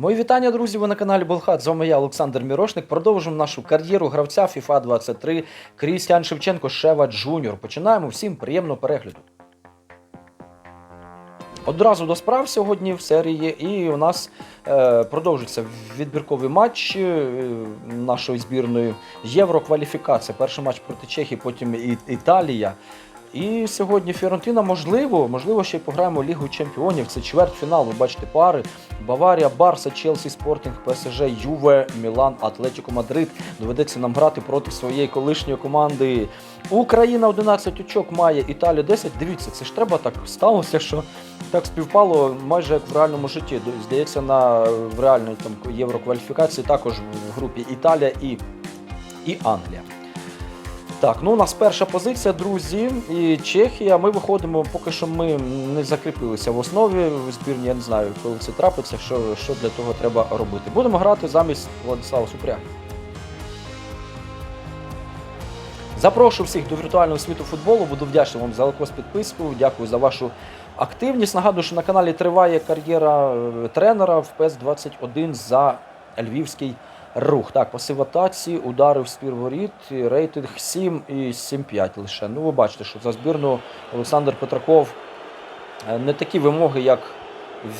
Мої вітання, друзі. Ви на каналі Болхат. З вами я, Олександр Мірошник. Продовжуємо нашу кар'єру гравця FIFA 23 Крістіан Шевченко Шева Джуніор. Починаємо всім приємного перегляду. Одразу до справ сьогодні в серії, і у нас е, продовжується відбірковий матч е, нашої збірної Єврокваліфікація. Перший матч проти Чехії, потім і Італія. І сьогодні Фіорентина, можливо, можливо, ще й пограємо Лігу Чемпіонів. Це чвертьфінал. Ви бачите пари. Баварія, Барса, Челсі, Спортінг, ПСЖ, Юве, Мілан, Атлетіко Мадрид. Доведеться нам грати проти своєї колишньої команди. Україна 11 очок має, Італія 10. Дивіться, це ж треба так сталося, що так співпало майже як в реальному житті. Здається, на в реальній там єврокваліфікації також в групі Італія і, і Англія. Так, ну у нас перша позиція, друзі, і Чехія. Ми виходимо, поки що ми не закріпилися в основі в збірні. Я не знаю, коли це трапиться, що, що для того треба робити. Будемо грати замість Владислава Супряга. Запрошую всіх до віртуального світу футболу. Буду вдячний вам за лайкос підписку. Дякую за вашу активність. Нагадую, що на каналі триває кар'єра е, тренера в ПС 21 за львівський рух. Так, пасив атаці, удари в спір воріт, рейтинг 7 і 7-5 лише. Ну, ви бачите, що за збірну Олександр Петраков е, не такі вимоги, як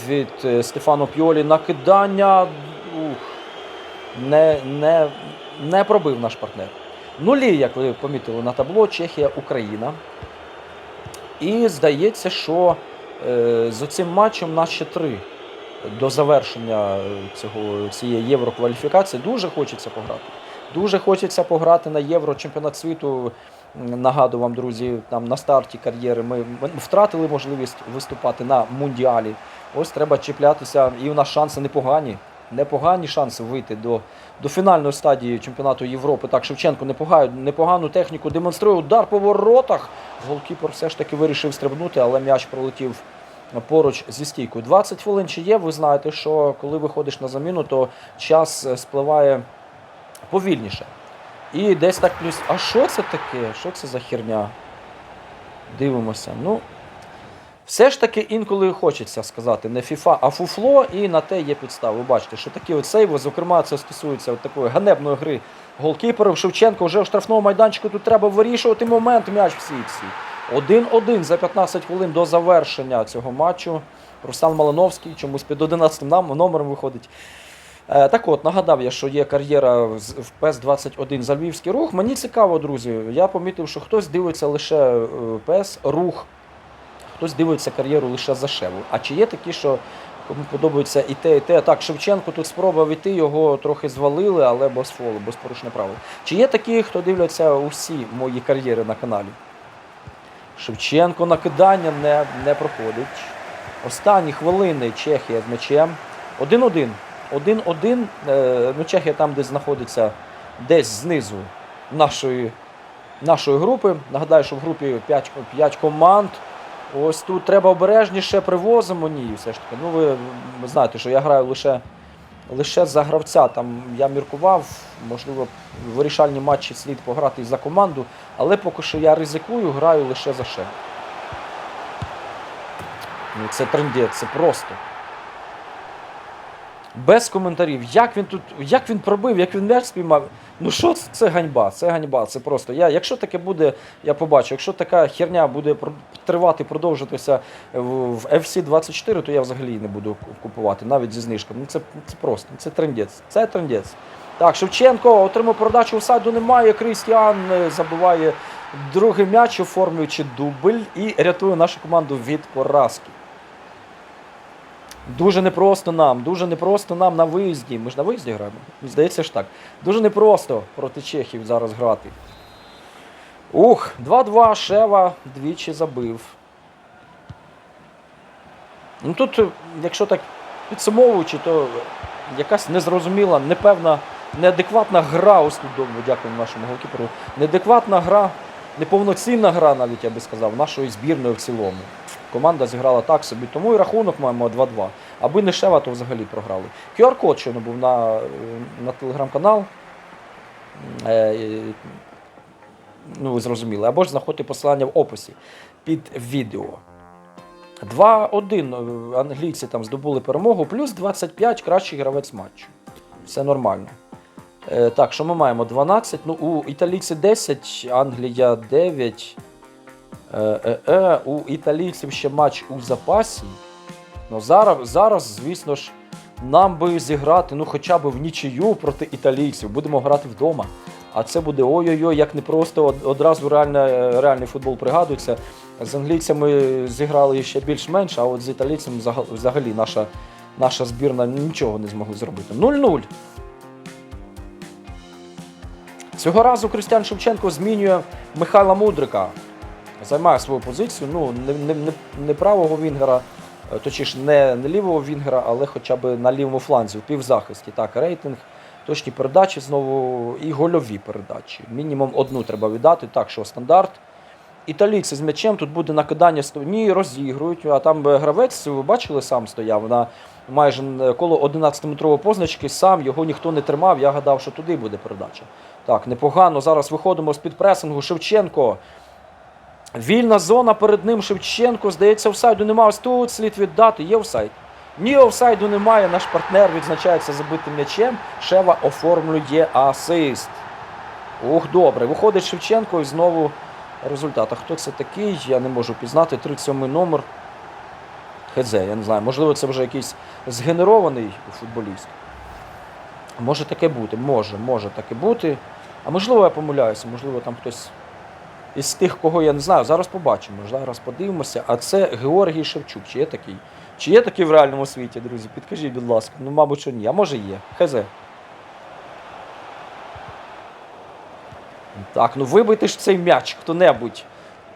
від е, Стефано Піолі. Накидання ух, не, не, не пробив наш партнер. Нулі, як ви помітили на табло, Чехія, Україна. І здається, що е, з цим матчем ще три до завершення цього, цієї єврокваліфікації. Дуже хочеться пограти. Дуже хочеться пограти на євро чемпіонат світу. Нагадую вам, друзі, там на старті кар'єри ми втратили можливість виступати на мундіалі. Ось треба чіплятися, і у нас шанси непогані. Непогані шанси вийти до, до фінальної стадії чемпіонату Європи. Так, Шевченко непогану, непогану техніку демонструє удар по воротах. Голкіпер все ж таки вирішив стрибнути, але м'яч пролетів поруч зі стійкою. 20 хвилин чи є. Ви знаєте, що коли виходиш на заміну, то час е, спливає повільніше. І десь так плюс. А що це таке? Що це за херня? Дивимося. Ну, все ж таки інколи хочеться сказати не FIFA, а фуфло, і на те є підстави. Ви бачите, що такі от сейви, зокрема, це стосується от такої ганебної гри голкіперів. Шевченко вже в штрафному майданчику тут треба вирішувати момент м'яч в сітці. 1-1 за 15 хвилин до завершення цього матчу. Руслан Малиновський чомусь під 11 нам- номером виходить. Е, Так от, нагадав я, що є кар'єра в ПЕС-21 за Львівський рух. Мені цікаво, друзі. Я помітив, що хтось дивиться лише е, ПЕС рух, хтось дивиться кар'єру лише за Шеву. А чи є такі, що кому подобається і те, і те? Так, Шевченко тут спроба війти, його трохи звалили, але без фолу, без порушення правил. Чи є такі, хто дивляться усі мої кар'єри на каналі? Шевченко накидання не, не проходить. Останні хвилини Чехія з м'ячем. 1-1. 1-1. Е, Ну, Чехія там десь знаходиться десь знизу нашої, нашої групи. Нагадаю, що в групі 5, 5 команд. Ось тут треба обережніше привозимо. Ні, все ж таки. Ну, ви знаєте, що я граю лише, лише за гравця. Там я міркував, можливо, вирішальні матчі слід пограти за команду, але поки що я ризикую, граю лише за ще. Ну, це трендець, це просто. Без коментарів. Як він тут, як він пробив, як він м'яч спіймав. Ну що це? Це ганьба, це ганьба, це просто. Я, якщо таке буде, я побачу, якщо така херня буде тривати, продовжитися в, в FC 24, то я взагалі не буду купувати, навіть зі знижками. Ну це, це просто, це трендець. Це трендець. Так, Шевченко отримав передачу офсайду немає. Крістіан е, забиває другий м'яч, оформлюючи дубль і рятує нашу команду від поразки. Дуже непросто нам, дуже непросто нам на виїзді. Ми ж на виїзді граємо. Здається ж так. Дуже непросто проти чехів зараз грати. Ух, 2-2, Шева двічі забив. Ну тут, якщо так підсумовуючи, то якась незрозуміла, непевна, неадекватна гра ось тут довго, дякую нашому голкіперу. Неадекватна гра, неповноцінна гра, навіть я би сказав, нашої збірної в цілому. Команда зіграла так собі, тому і рахунок маємо 2-2. Аби не Шева, то взагалі програли. QR-код щойно був на, на телеграм-канал. Е, ну, ви зрозуміли. Або ж знаходьте посилання в описі під відео. 2-1 е, англійці там здобули перемогу, плюс 25 кращий гравець матчу. Все нормально. Е, так, що ми маємо? 12. Ну, у італійці 10, Англія 9. Е, е, е, у італійців ще матч у запасі. Ну, зараз, зараз, звісно ж, нам би зіграти ну, хоча б в нічию проти італійців. Будемо грати вдома. А це буде ой-ой-ой, як не просто одразу реальне, реальний футбол пригадується. З англійцями зіграли ще більш-менш, а от з італійцями взагалі наша, наша збірна нічого не змогли зробити. 0-0. Цього разу Кристиан Шевченко змінює Михайла Мудрика. Займає свою позицію. Ну, не, не, не, не правого Вінгера, е, точніше, не, не лівого Вінгера, але хоча б на лівому фланзі, в півзахисті. Так, рейтинг, точні передачі знову і гольові передачі. Мінімум одну треба віддати. Так, що стандарт. Італійці з м'ячем тут буде накидання сто- ні, розігрують, а там е, гравець, ви бачили, сам стояв на майже е, коло 11-метрової позначки, сам його ніхто не тримав. Я гадав, що туди буде передача. Так, непогано. Зараз виходимо з-під пресингу. Шевченко. Вільна зона перед ним Шевченко. Здається, офсайду немає. Ось тут слід віддати. Є офсайд. Ні, офсайду немає. Наш партнер відзначається забитим м'ячем. Шева оформлює асист. Ух, добре. Виходить Шевченко і знову результат. А хто це такий? Я не можу пізнати. 37 номер. Хедзе, я не знаю. Можливо, це вже якийсь згенерований футболіст. Може таке бути, може, може таке бути. А можливо, я помиляюся, можливо, там хтось із тих, кого я не знаю. Зараз побачимо. Зараз подивимося. А це Георгій Шевчук. Чи є такий? Чи є такий в реальному світі, друзі? Підкажіть, будь ласка. Ну, мабуть, що ні. А може є. Хз. Так, ну вибийте ж цей м'яч хто-небудь.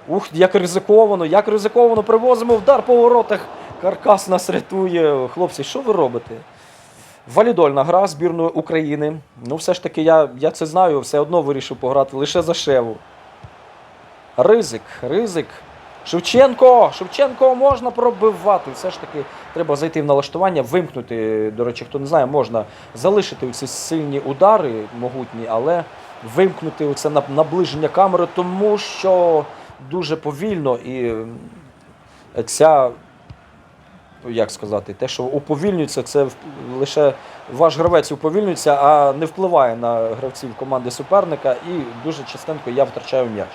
Ух, як ризиковано, як ризиковано привозимо вдар по воротах. Каркас нас рятує. Хлопці, що ви робите? Валідольна гра збірної України. Ну, все ж таки, я, я це знаю, все одно вирішив пограти лише за Шеву. Ризик, ризик. Шевченко! Шевченко можна пробивати. Все ж таки треба зайти в налаштування, вимкнути. До речі, хто не знає, можна залишити ці сильні удари могутні, але вимкнути це наближення камери, тому що дуже повільно і ця як сказати, те, що уповільнюється, це лише ваш гравець уповільнюється, а не впливає на гравців команди суперника, і дуже частенько я втрачаю м'яч.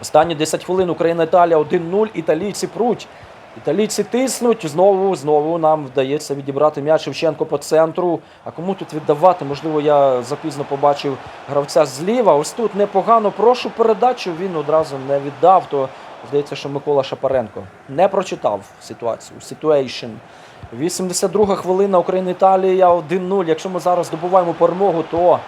Останні 10 хвилин Україна-Італія 1-0, італійці пруть. Італійці тиснуть, знову, знову нам вдається відібрати м'яч Шевченко по центру. А кому тут віддавати? Можливо, я запізно побачив гравця зліва. Ось тут непогано. Прошу передачу. Він одразу не віддав. То здається, що Микола Шапаренко не прочитав ситуацію. Situation. 82 хвилина Україна-Італія 1-0. Якщо ми зараз добуваємо перемогу, то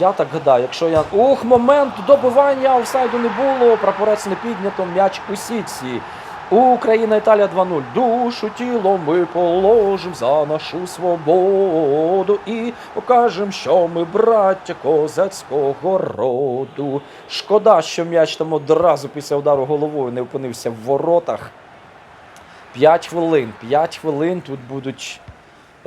я так гадаю, якщо я. Ух, момент добивання офсайду не було. Прапорець не піднято, м'яч у сітці. Україна Італія 2-0. Душу тіло ми положим за нашу свободу і покажем, що ми браття козацького роду. Шкода, що м'яч там одразу після удару головою не опинився в воротах. 5 хвилин. 5 хвилин тут будуть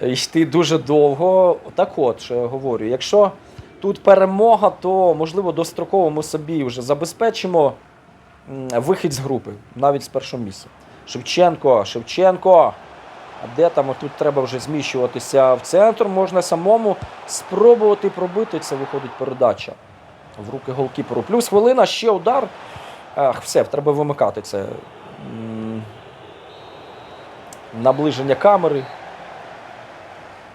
е, йти дуже довго. Так от, що я говорю, якщо тут перемога, то можливо достроково ми собі вже забезпечимо вихід з групи, навіть з першого місця. Шевченко, Шевченко. А де там тут треба вже зміщуватися в центр, можна самому спробувати пробити. Це виходить передача в руки голкіперу. Плюс хвилина, ще удар. Ах, все, треба вимикати це. Наближення камери.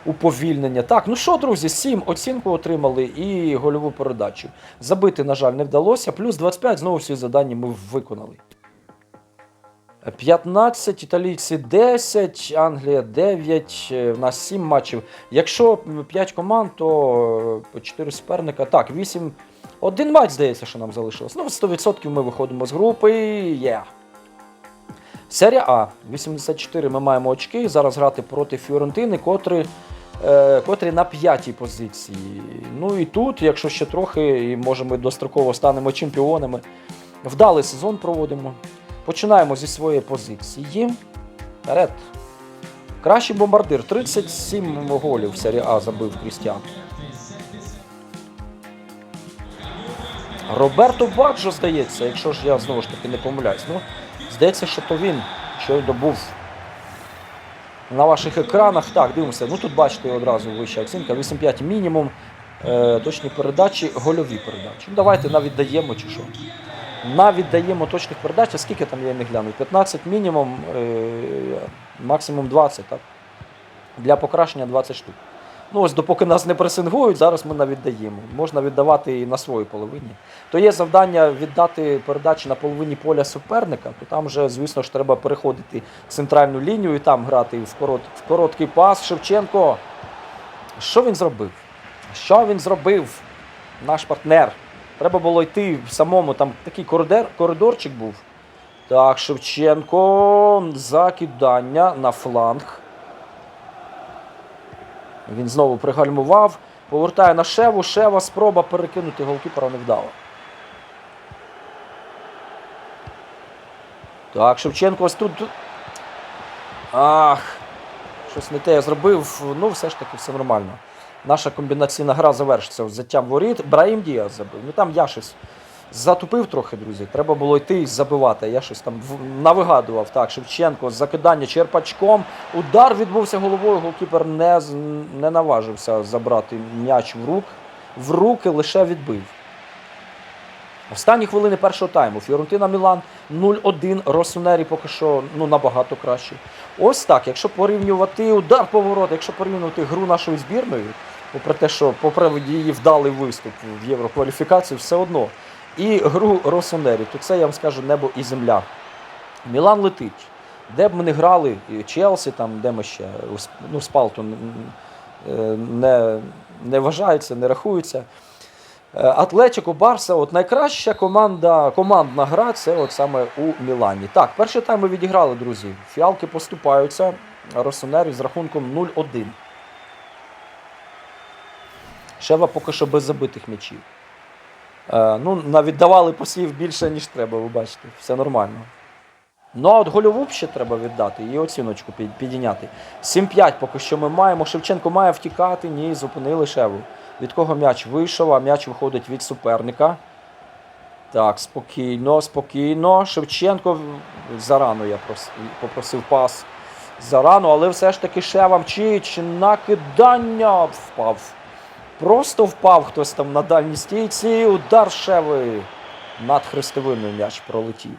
Уповільнення. Так, ну що, друзі, 7 оцінку отримали і гольову передачу. Забити, на жаль, не вдалося. Плюс 25, знову всі завдання ми виконали. 15, італійці 10, Англія 9, е, в нас 7 матчів. Якщо 5 команд, то е, 4 суперника. Так, 8. Один матч, здається, що нам залишилось. Ну, 100% ми виходимо з групи. Є. Серія А. 84 ми маємо очки. Зараз грати проти Фіорентини, котрі, е, котрі на п'ятій позиції. Ну і тут, якщо ще трохи, і може ми достроково станемо чемпіонами. Вдалий сезон проводимо. Починаємо зі своєї позиції. Вперед. Кращий бомбардир. 37 голів в серії А забив Крістіан. Роберто Баджо, здається, якщо ж я знову ж таки не помиляюсь. Ну, здається, що то він щойно був на ваших екранах. Так, дивимося. Ну тут бачите одразу вища оцінка. 8-5 мінімум. Е, точні передачі, гольові передачі. Ну, давайте навіть даємо чи що. Навіть даємо точних передач, а скільки там я не гляну? 15 мінімум, е, максимум 20, так? Для покращення 20 штук. Ну ось допоки нас не пресингують, зараз ми навіть даємо. Можна віддавати і на своїй половині. То є завдання віддати передачі на половині поля суперника, то там вже, звісно ж, треба переходити центральну лінію і там грати в, корот, в короткий пас. Шевченко. Що він зробив? Що він зробив? Наш партнер. Треба було йти в самому, там такий коридор, коридорчик був. Так, Шевченко. Закидання на фланг. Він знову пригальмував. Повертає на Шеву. Шева спроба перекинути голкіпера не вдала. Так, Шевченко ось тут. Ах, щось не те я зробив. Ну, все ж таки, все нормально. Наша комбінаційна гра завершиться взяттям воріт. Браїм Діас забив. Ну там я щось затупив трохи, друзі. Треба було йти і забивати. Я щось там навигадував. Так, Шевченко, закидання черпачком. Удар відбувся головою. Голкіпер не, не наважився забрати м'яч в рук. В руки лише відбив. Останні хвилини першого тайму. Фіорентина Мілан 0-1. Росунері поки що ну, набагато краще. Ось так. Якщо порівнювати удар поворот, якщо порівнювати гру нашої збірної, попри те, що попри її вдалий виступ в Єврокваліфікації, все одно. І гру Росунері, то це я вам скажу небо і земля. Мілан летить. Де б ми не грали, Челсі, там, де ми ще, ну, Спалту не, не вважається, не рахується. Е, Атлетико Барса, от найкраща команда, командна гра це от саме у Мілані. Так, перший тайм ми відіграли, друзі. Фіалки поступаються. Росонері з рахунком 0-1. Шева поки що без забитих м'ячів. Е, ну, навіть давали посів більше, ніж треба, ви бачите. Все нормально. Ну, а от гольову ще треба віддати і оціночку підійняти. 7-5 поки що ми маємо. Шевченко має втікати, ні, зупинили Шеву. Від кого м'яч вийшов, а м'яч виходить від суперника. Так, спокійно, спокійно. Шевченко зарано я попросив пас. Зарано, але все ж таки Шева мчить. Накидання впав. Просто впав хтось там на дальній стійці. Удар Шеви. Над хрестовиною м'яч пролетів.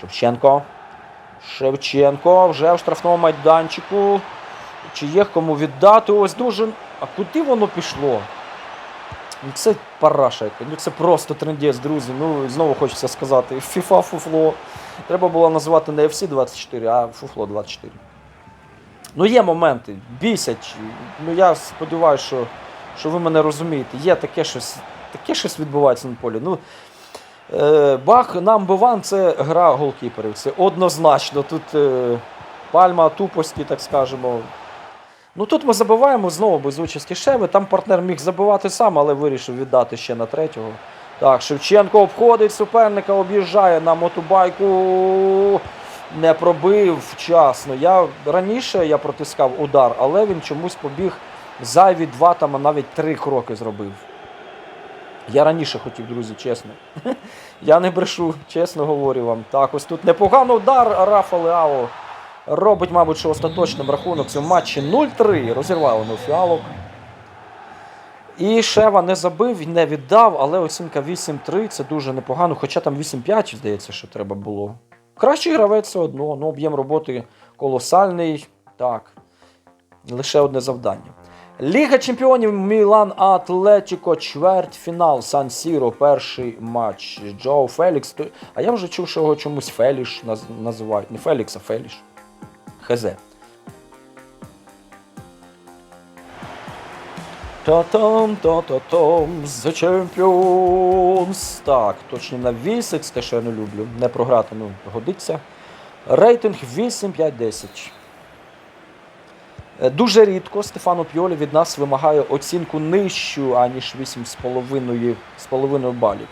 Шевченко. Шевченко вже в штрафному майданчику. Чи є кому віддати? Ось дуже. А куди воно пішло? Ну це параша. Ну це просто трендець, друзі. Ну знову хочеться сказати. FIFA фуфло. Треба було називати не FC 24, а фуфло 24. Ну, є моменти, бісять. Ну я сподіваюся, що, що ви мене розумієте. Є таке щось, таке щось відбувається на полі. Ну, Е, Бах one – це гра голкіперів. Це однозначно. Тут е, пальма тупості, так скажемо. Ну тут ми забиваємо знову без участі Шеви. Там партнер міг забивати сам, але вирішив віддати ще на третього. Так, Шевченко обходить суперника, об'їжджає на мотобайку. Не пробив вчасно. Я раніше я протискав удар, але він чомусь побіг зайві два там, а навіть три кроки зробив. Я раніше хотів, друзі, чесно. Я не брешу, чесно говорю вам. Так, ось тут непоганий удар Рафа Леао робить, мабуть, що остаточним рахунок в матчі 0-3. Розірвали на фіалок. І Шева не забив, не віддав, але оцінка 8-3 це дуже непогано. Хоча там 8-5, здається, що треба було. Кращий гравець все одно, ну об'єм роботи колосальний. Так. Лише одне завдання. Ліга чемпіонів Мілан Атлетіко, чвертьфінал Сан Сіро, перший матч. Джо Фелікс. А я вже чув, що його чомусь Феліш називають. Не Фелікс, а Феліш. ХЗ. Та-там, та-та-там, The Champions. Так, точно на Вісекс, те, що я не люблю. Не програти, ну, годиться. Рейтинг 8-5-10. Е, Дуже рідко Стефано Піолі від нас вимагає оцінку нижчу, аніж 8,5 балів.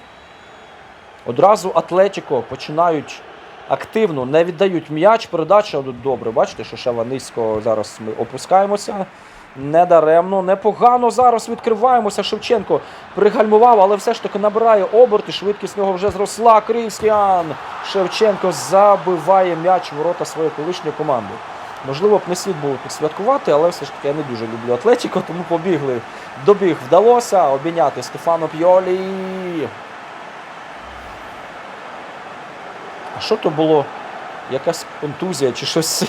Одразу Атлетіко починають активно, не віддають м'яч, передача добре. Бачите, що Шева низько зараз ми опускаємося. Недаремно, непогано зараз відкриваємося. Шевченко пригальмував, але все ж таки набирає оберти. Швидкість нього вже зросла. Крістіан Шевченко забиває м'яч ворота своєї колишньої команди. Можливо, б не слід було тут святкувати, але все ж таки я не дуже люблю Атлетіко, тому побігли. Добіг вдалося обійняти Стефано П'йолі. А що то було? Якась контузія чи щось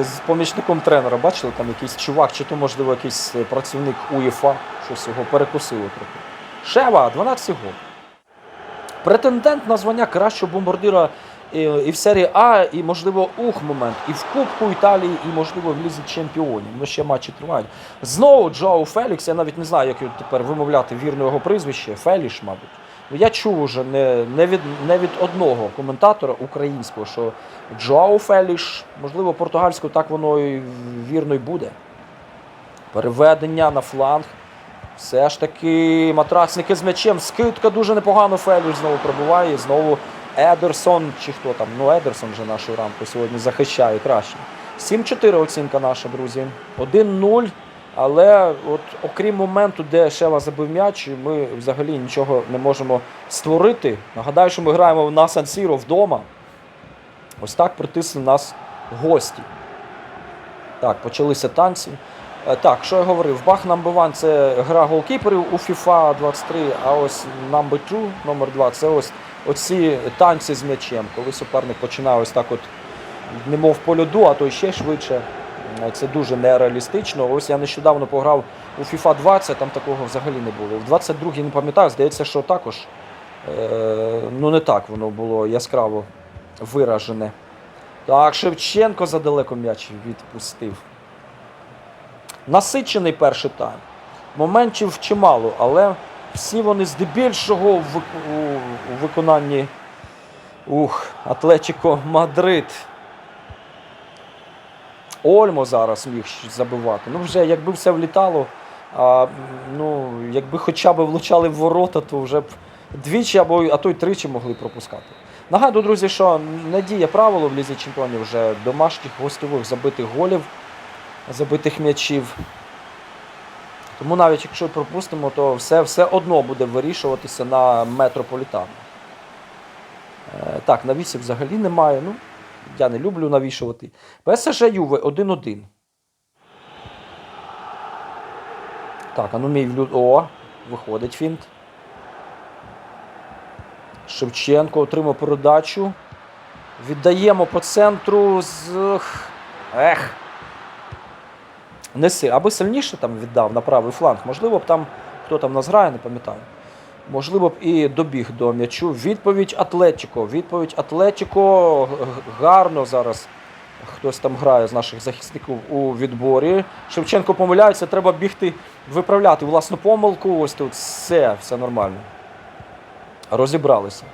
з помічником тренера? Бачили, там якийсь чувак, чи то, можливо, якийсь е, працівник УЄФА, щось його перекусило трохи. Шева, 12 гол. Претендент на звання кращого бомбардира і, і в серії А, і, можливо, ух момент, і в Кубку Італії, і, можливо, в Лізі Чемпіонів. Ну, ще матчі тривають. Знову Джоу Фелікс, я навіть не знаю, як його тепер вимовляти вірно його прізвище. Феліш, мабуть. Ну, я чув уже не, не, від, не від одного коментатора українського, що Джоау Феліш, можливо, португальською так воно і вірно й буде. Переведення на фланг. Все ж таки матрасники з м'ячем. Скидка дуже непогано. Феліш знову пробуває. Знову Едерсон, чи хто там? Ну, Едерсон вже нашу рамку сьогодні захищає краще. 7-4 оцінка наша, друзі. 1-0. Але от окрім моменту, де Шева забив м'яч, ми взагалі нічого не можемо створити. Нагадаю, що ми граємо на Сан-Сіро вдома. Ось так притисли нас гості. Так, почалися танці. Е, Так, що я говорив? Бах one – це гра голкіперів у FIFA 23, а ось number two, номер 2 це ось оці танці з м'ячем, коли суперник починає ось так от, немов по льоду, а то ще швидше. Е, Це дуже нереалістично. Ось я нещодавно пограв у FIFA 20, там такого взагалі не було. В 22-й не пам'ятаю, здається, що також е, ну не так воно було яскраво виражене. Так, Шевченко задалеко м'яч відпустив. Насичений перший тайм. Моментів чимало, але всі вони здебільшого у виконанні ух, Атлетіко Мадрид. Ольмо зараз міг забивати. Ну, вже якби все влітало, а, ну, якби хоча б влучали в ворота, то вже б двічі або а то й тричі могли пропускати. Нагадую, друзі, що не діє правило в Лізі Чемпіонів вже домашніх гостьових забитих голів, забитих м'ячів. Тому навіть якщо пропустимо, то все, все одно буде вирішуватися на метрополітану. Е, так, навісів взагалі немає. Ну, я не люблю навішувати. ПСЖ Юве 1-1. Так, а ну мій влю... О, виходить фінт. Шевченко отримав передачу. Віддаємо по центру з. Ех. Не си, аби сильніше там віддав на правий фланг. Можливо б там, хто там нас грає, не пам'ятаю. Можливо б і добіг до м'ячу. Відповідь Атлетіко. Відповідь Атлетіко. Гарно зараз хтось там грає з наших захисників у відборі. Шевченко помиляється, треба бігти виправляти власну помилку. Ось тут все, все нормально. Розібралися.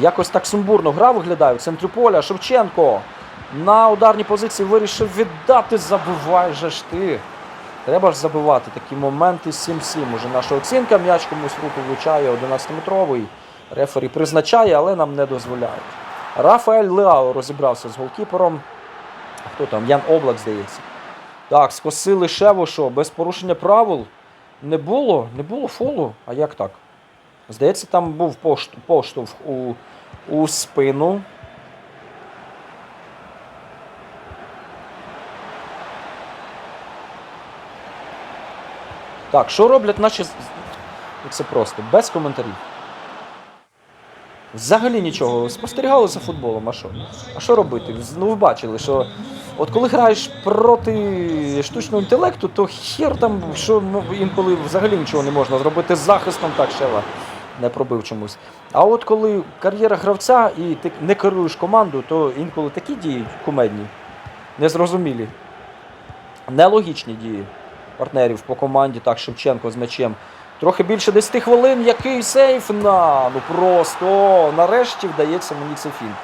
Якось так сумбурно гра виглядає в центрі поля. Шевченко на ударній позиції вирішив віддати. Забивай же ж ти. Треба ж забивати такі моменти 7-7. Уже наша оцінка. М'яч комусь руку влучає 11-метровий. Рефері призначає, але нам не дозволяють. Рафаель Леао розібрався з голкіпером. Хто там? Ян Облак, здається. Так, скосили Шеву, що без порушення правил не було, не було фолу. А як так? Здається, там був поштовх у, у спину. Так, що роблять наші. Це просто, без коментарів. Взагалі нічого. Спостерігали за футболом, а що? А що робити? Ну ви бачили, що от коли граєш проти штучного інтелекту, то хер там, що ну, інколи взагалі нічого не можна зробити з захистом, так Шева не пробив чомусь. А от коли кар'єра гравця і ти не керуєш команду, то інколи такі дії кумедні, незрозумілі, нелогічні дії партнерів по команді, так, Шевченко з м'ячем. Трохи більше 10 хвилин, який сейф на ну просто о, нарешті вдається мені цей фільм.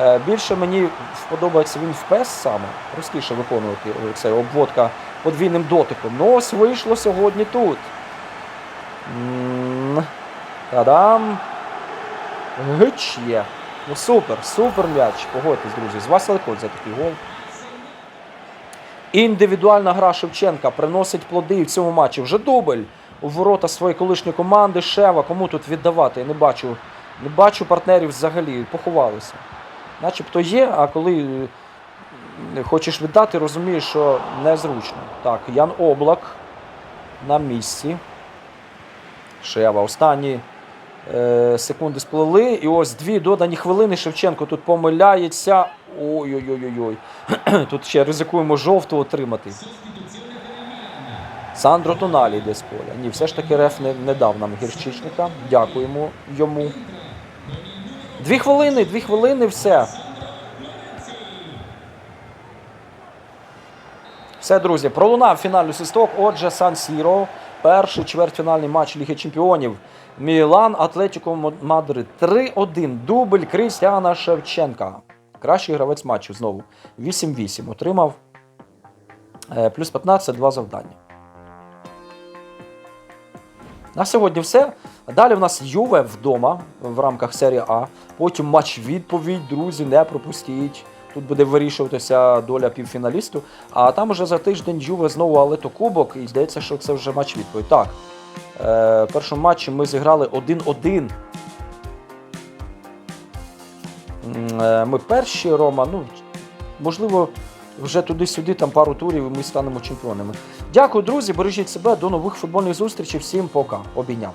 Е, більше мені сподобається він в PES саме, простіше виконувати е, цей обводка подвійним дотиком. Ну ось вийшло сьогодні тут. Та-дам! Гич є. Ну супер, супер м'яч. Погодьтесь, друзі. З вас легко за такий гол. Індивідуальна гра Шевченка приносить плоди в цьому матчі. Вже дубль у ворота своєї колишньої команди. Шева. Кому тут віддавати? Я не бачу. Не бачу партнерів взагалі. Поховалися. Начебто є, а коли е, хочеш віддати, розумієш, що незручно. Так, Ян Облак на місці. Шева. Останні е, секунди сплили. І ось дві додані хвилини. Шевченко тут помиляється. Ой-ой-ой-ой. Тут ще ризикуємо жовту отримати. Сандро Тоналі йде з поля. Ні, все ж таки реф не, не дав нам гірчичника. Дякуємо йому. Дві хвилини, дві хвилини, все. Все, друзі, пролунав фінальний свисток. Отже, Сан Сіро. Перший чвертьфінальний матч Ліги Чемпіонів. Мілан, Атлетіко Мадрид. 3-1. Дубль Крістіана Шевченка. Кращий гравець матчу знову. 8-8. Отримав. Е, Плюс 15, два завдання. На сьогодні все. Далі в нас Юве вдома в рамках серії А. Потім матч відповідь, друзі, не пропустіть. Тут буде вирішуватися доля півфіналісту. А там уже за тиждень Юве знову Алето Кубок. І здається, що це вже матч відповідь. Так. Е, першому матчі ми зіграли 1-1. Ми перші, Рома. Ну, можливо, вже туди-сюди, там пару турів, і ми станемо чемпіонами. Дякую, друзі. Бережіть себе. До нових футбольних зустрічей. Всім пока. Обійняв.